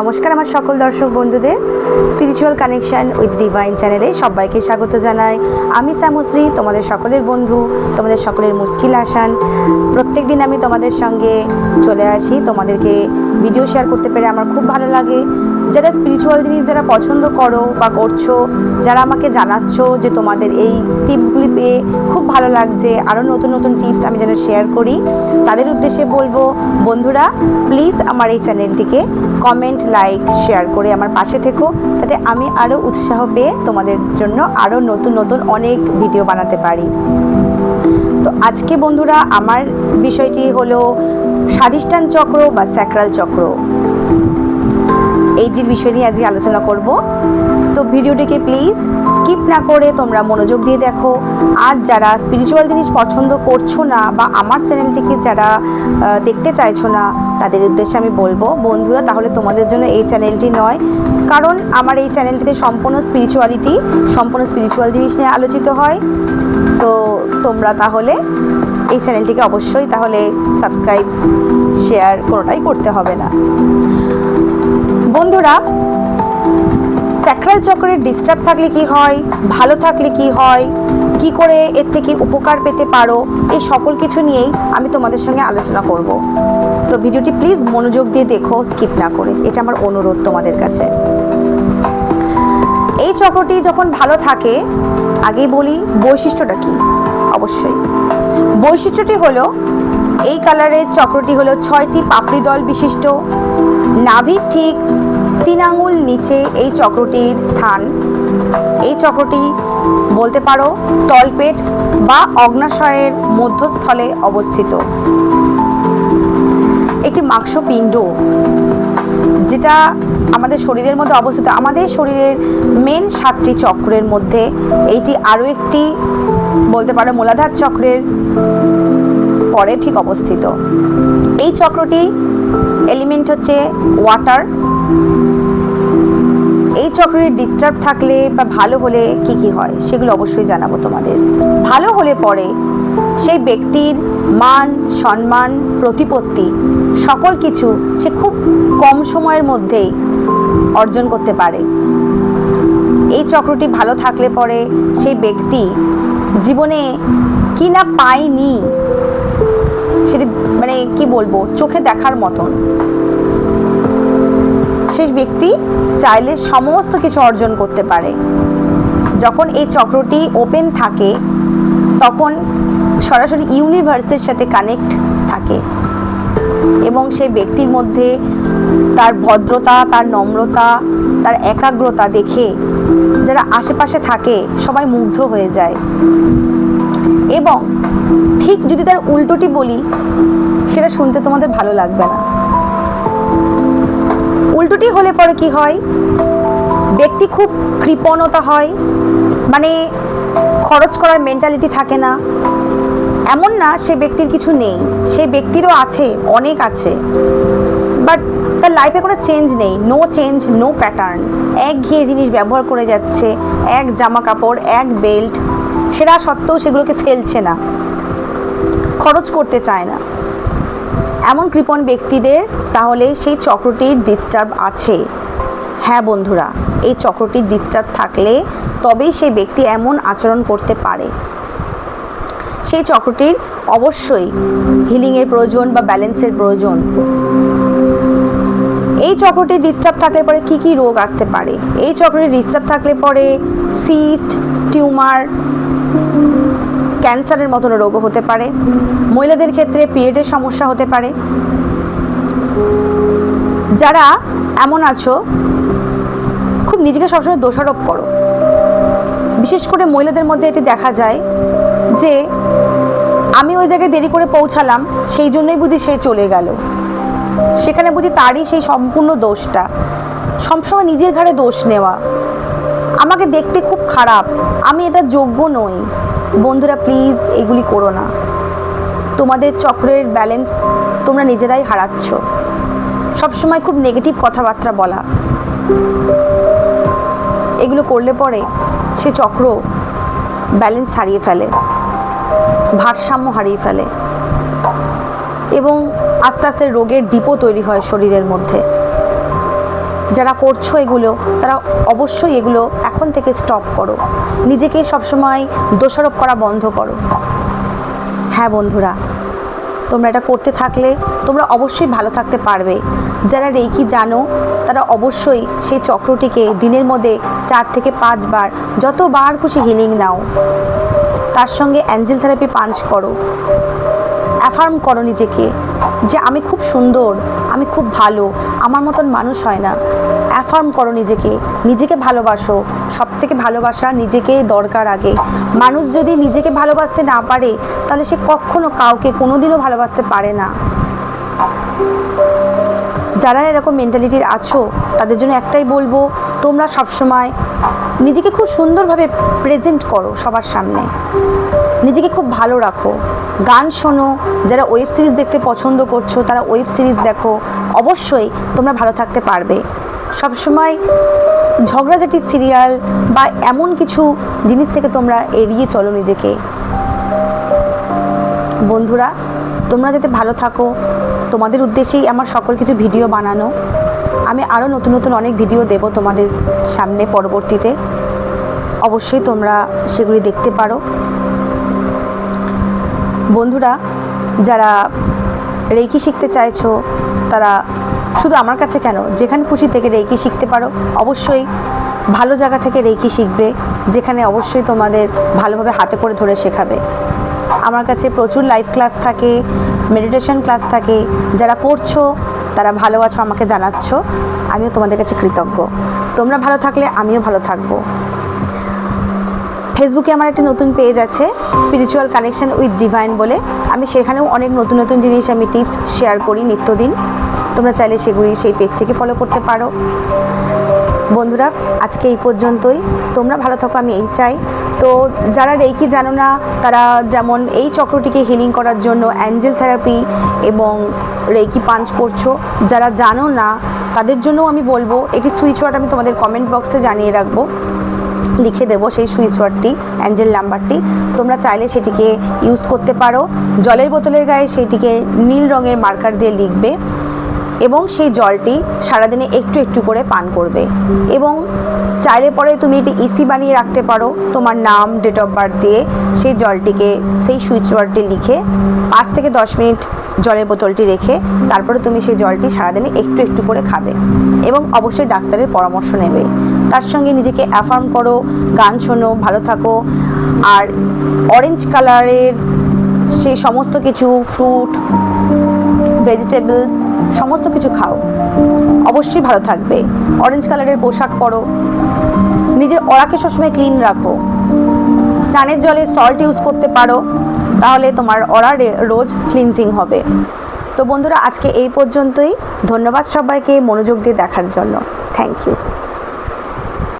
নমস্কার আমার সকল দর্শক বন্ধুদের। স্পিরিচুয়াল কানেকশন উইথ ডিভাইন চ্যানেলে সবাইকে স্বাগত জানাই। আমি শ্যামশ্রী, তোমাদের সকলের বন্ধু, তোমাদের সকলের মুশকিল আসান। প্রত্যেক দিন আমি তোমাদের সঙ্গে চলে আসি। তোমাদেরকে ভিডিও শেয়ার করতে পেরে আমার খুব ভালো লাগে। যারা স্পিরিচুয়াল জিনিস যারা পছন্দ করো বা করছ, যারা আমাকে জানাচ্ছ যে তোমাদের এই টিপসগুলি পেয়ে খুব ভালো লাগছে, আরও নতুন নতুন টিপস আমি যেন শেয়ার করি, তাদের উদ্দেশ্যে বলব, বন্ধুরা প্লিজ আমার এই চ্যানেলটিকে কমেন্ট লাইক শেয়ার করে আমার পাশে থেকো, তাতে আমি আরও উৎসাহ পেয়ে তোমাদের জন্য আরও নতুন নতুন অনেক ভিডিও বানাতে পারি। তো আজকে বন্ধুরা, আমার বিষয়টি হলো স্বাধিষ্ঠান চক্র বা স্যাক্রাল চক্র। এইটির বিষয় নিয়ে আজকে আলোচনা করব, তো ভিডিওটিকে প্লিজ স্কিপ না করে তোমরা মনোযোগ দিয়ে দেখো। আর যারা স্পিরিচুয়াল জিনিস পছন্দ করছ না বা আমার চ্যানেলটিকে যারা দেখতে চাইছো না, তাদের উদ্দেশ্যে আমি বলব, বন্ধুরা, তাহলে তোমাদের জন্য এই চ্যানেলটি নয়। কারণ আমার এই চ্যানেলটিতে সম্পূর্ণ স্পিরিচুয়ালিটি সম্পূর্ণ স্পিরিচুয়াল জিনিস নিয়ে আলোচিত হয়। তো তোমরা তাহলে এই চ্যানেলটিকে অবশ্যই তাহলে সাবস্ক্রাইব শেয়ার কোনোটাই করতে হবে না। বন্ধুরা স্যাক্রাল চক্রের ডিস্টার্ব থাকলে কি হয়? ভালো থাকলে কি হয়? কি করে এর থেকে উপকার পেতে পারো? এই সকল কিছু নিয়েই আমি তোমাদের সঙ্গে আলোচনা করব। তো ভিডিওটি প্লিজ মনোযোগ দিয়ে দেখো স্কিপ না করে। এটা আমার অনুরোধ তোমাদের কাছে। এই চক্রটি যখন ভালো থাকে, আগেই বলি, বৈশিষ্ট্যটা কি? অবশ্যই। বৈশিষ্ট্যটি হলো, এই কালারের চক্রটি হলো ছয়টি পাপড়ি দল বিশিষ্ট। নাভির ঠিক তিন আঙুল নিচে এই চক্রটির স্থান। এই চক্রটি বলতে পারো তলপেট বা অগ্নাশয়ের মধ্যস্থলে অবস্থিত। একটি মাংসপিণ্ড যেটা আমাদের শরীরের মধ্যে অবস্থিত। আমাদের শরীরের মেন সাতটি চক্রের মধ্যে এইটি আরও একটি বলতে পারো মূলাধার চক্রের পরে ঠিক অবস্থিত। এই চক্রটি এলিমেন্ট হচ্ছে ওয়াটার এই চক্রের ডিস্টার্ব থাকলে বা ভালো হলে কি কি হয় সেগুলো অবশ্যই জানাব তোমাদের। ভালো হলে পরে সেই ব্যক্তির মান, সম্মান, প্রতিপত্তি সকল কিছু সে খুব কম সময়ের মধ্যেই অর্জন করতে পারে। এই চক্রটি ভালো থাকলে পরে সেই ব্যক্তি জীবনে কি না পায়নি সেটি মানে কি বলব, চোখে দেখার মতন। সেই ব্যক্তি চাইলে সমস্ত কিছু অর্জন করতে পারে। যখন এই চক্রটি ওপেন থাকে, তখন সরাসরি ইউনিভার্সের সাথে কানেক্ট থাকে এবং সেই ব্যক্তির মধ্যে তার ভদ্রতা, তার নম্রতা, তার একাগ্রতা দেখে যারা আশেপাশে থাকে, সবাই মুগ্ধ হয়ে যায়। এবং ঠিক যদি তার উল্টোটি বলি, সেটা শুনতে তোমাদের ভালো লাগবে না। উল্টোটি হলে পরে কি হয়? ব্যক্তি খুব কৃপণতা হয় মানে খরচ করার মেন্টালিটি থাকে না। এমন না সে ব্যক্তির কিছু নেই, সে ব্যক্তিরও আছে, অনেক আছে। বাট তার লাইফে কোনো চেঞ্জ নেই নো চেঞ্জ নো প্যাটার্ন এক ঘিয়ে জিনিস ব্যবহার করে যাচ্ছে, এক জামা কাপড়, এক বেল্ট ছেঁড়া সত্ত্বেও সেগুলোকে ফেলছে না, খরচ করতে চায় না। এমন কৃপণ ব্যক্তিদের তাহলে সেই চক্রটির ডিস্টার্ব আছে। হ্যাঁ বন্ধুরা, এই চক্রটির ডিস্টার্ব থাকলে তবেই সেই ব্যক্তি এমন আচরণ করতে পারে। সেই চক্রটির অবশ্যই হিলিংয়ের প্রয়োজন বা ব্যালেন্সের প্রয়োজন। এই চক্রটি ডিস্টার্ব থাকলে পরে কি কি রোগ আসতে পারে? এই চক্রটি ডিস্টার্ব থাকলে পরে সিস্ট টিউমার ক্যান্সারের মতন রোগও হতে পারে, মহিলাদের ক্ষেত্রে পিরিয়ডের সমস্যা হতে পারে। যারা এমন আছো, খুব নিজেকে সবসময় দোষারোপ করো। বিশেষ করে মহিলাদের মধ্যে এটি দেখা যায় যে, আমি ওই জায়গায় দেরি করে পৌঁছালাম, সেই জন্যই বুঝি সে চলে গেল। সেখানে বুঝি তারই সেই সম্পূর্ণ দোষটা। সবসময় নিজের ঘাড়ে দোষ নেওয়া। আমাকে দেখতে খুব খারাপ। আমি এটা যোগ্য নই। বন্ধুরা প্লিজ এগুলি করো না। তোমাদের চক্রের ব্যালেন্স তোমরা নিজেরাই হারাচ্ছ। সবসময় খুব নেগেটিভ কথাবার্তা বলা। এগুলো করলে পরে সে চক্র ব্যালেন্স হারিয়ে ফেলে, ভারসাম্য হারিয়ে ফেলে এবং আস্তে আস্তে রোগের দ্বীপও তৈরি হয় শরীরের মধ্যে। যারা করছ এগুলো, তারা অবশ্যই এগুলো এখন থেকে স্টপ করো। নিজেকে সবসময় দোষারোপ করা বন্ধ করো। হ্যাঁ বন্ধুরা, তোমরা এটা করতে থাকলে তোমরা অবশ্যই ভালো থাকতে পারবে। যারা রেকি জানো, তারা অবশ্যই সেই চক্রটিকে দিনের মধ্যে চার থেকে পাঁচবার যতবার খুশি হিলিং নাও। তার সঙ্গে অ্যাঞ্জেল থেরাপি পাঞ্চ করো। অ্যাফার্ম করো নিজেকে। যে আমি খুব সুন্দর, আমি খুব ভালো, আমার মতন মানুষ হয় না। অ্যাফার্ম করো নিজেকে নিজেকে ভালোবাসো সব থেকে ভালোবাসা নিজেকে দরকার আগে। মানুষ যদি নিজেকে ভালোবাসতে না পারে, তাহলে সে কখনো কাউকে কোনোদিনও ভালোবাসতে পারে না। যারা এরকম মেন্টালিটির আছো, তাদের জন্য একটাই বলব, তোমরা সবসময় নিজেকে খুব সুন্দরভাবে প্রেজেন্ট করো সবার সামনে। নিজেকে খুব ভালো রাখো। গান শোনো, যারা ওয়েব সিরিজ দেখতে পছন্দ করছ, তারা ওয়েব সিরিজ দেখো। অবশ্যই তোমরা ভালো থাকতে পারবে। সবসময় ঝগড়াঝাটি সিরিয়াল বা এমন কিছু জিনিস থেকে তোমরা এড়িয়ে চলো নিজেকে। বন্ধুরা, তোমরা যাতে ভালো থাকো তোমাদের উদ্দেশ্যেই আমার সকল কিছু ভিডিও বানানো। আমি আরও নতুন নতুন অনেক ভিডিও দেব তোমাদের সামনে পরবর্তীতে। অবশ্যই তোমরা সেগুলি দেখতে পারো। বন্ধুরা, যারা রেকি শিখতে চাইছো, তারা শুধু আমার কাছে কেন, যেখানে খুশি থেকে রেকি শিখতে পারো। অবশ্যই ভালো জায়গা থেকে রেকি শিখবে, যেখানে অবশ্যই তোমাদের ভালোভাবে হাতে করে ধরে শেখাবে। আমার কাছে প্রচুর লাইভ ক্লাস থাকে মেডিটেশন ক্লাস থাকে, যারা করছ, তারা ভালো আছো, আমাকে জানাচ্ছ, আমিও তোমাদের কাছে কৃতজ্ঞ। তোমরা ভালো থাকলে আমিও ভালো থাকব। ফেসবুকে আমার একটা নতুন পেজ আছে স্পিরিচুয়াল কানেকশন উইথ ডিভাইন বলে। আমি সেখানেও অনেক নতুন নতুন জিনিস আমি টিপস শেয়ার করি নিত্যদিন। তোমরা চাইলে সেগুলি সেই পেজটিকে ফলো করতে পারো। বন্ধুরা, আজকে এই পর্যন্তই। তোমরা ভালো থাকো, আমি এই চাই। তো যারা রেকি জানো না, তারা যেমন এই চক্রটিকে হিলিং করার জন্য অ্যাঞ্জেল থেরাপি এবং রেকি পাঞ্চ করছ, যারা জানো না, তাদের জন্যও আমি বলব, একটি সুইচ ওয়ার্ড আমি তোমাদের কমেন্ট বক্সে জানিয়ে রাখব। লিখে দেবো সেই সুইচ ওয়ার্ডটি অ্যাঞ্জেল নাম্বারটি তোমরা চাইলে সেটিকে ইউজ করতে পারো। জলের বোতলের গায়ে সেটিকে নীল রঙের মার্কার দিয়ে লিখবে। এবং সেই জলটি সারাদিনে একটু একটু করে পান করবে। এবং চাইলে পরে তুমি এটি ইসি বানিয়ে রাখতে পারো। তোমার নাম ডেট অফ বার্থ দিয়ে সেই জলটিকে, সেই সুইচ ওয়ার্ডটি লিখে পাঁচ থেকে দশ মিনিট জলের বোতলটি রেখে তারপরে তুমি সেই জলটি সারাদিনে একটু একটু করে খাবে এবং অবশ্যই ডাক্তারের পরামর্শ নেবে। তার সঙ্গে নিজেকে অ্যাফার্ম করো, গান শোনো, ভালো থাকো। আর অরেঞ্জ কালারের সেই সমস্ত কিছু ফ্রুট ভেজিটেবলস সমস্ত কিছু খাও। অবশ্যই ভালো থাকবে। অরেঞ্জ কালারের পোশাক পরো। নিজের অরাকে সবসময় ক্লিন রাখো। স্নানের জলে সল্ট ইউজ করতে পারো। তাহলে তোমার অরা রোজ ক্লিনজিং হবে। তো বন্ধুরা, আজকে এই পর্যন্তই। ধন্যবাদ সবাইকে মনোযোগ দিয়ে দেখার জন্য। Thank you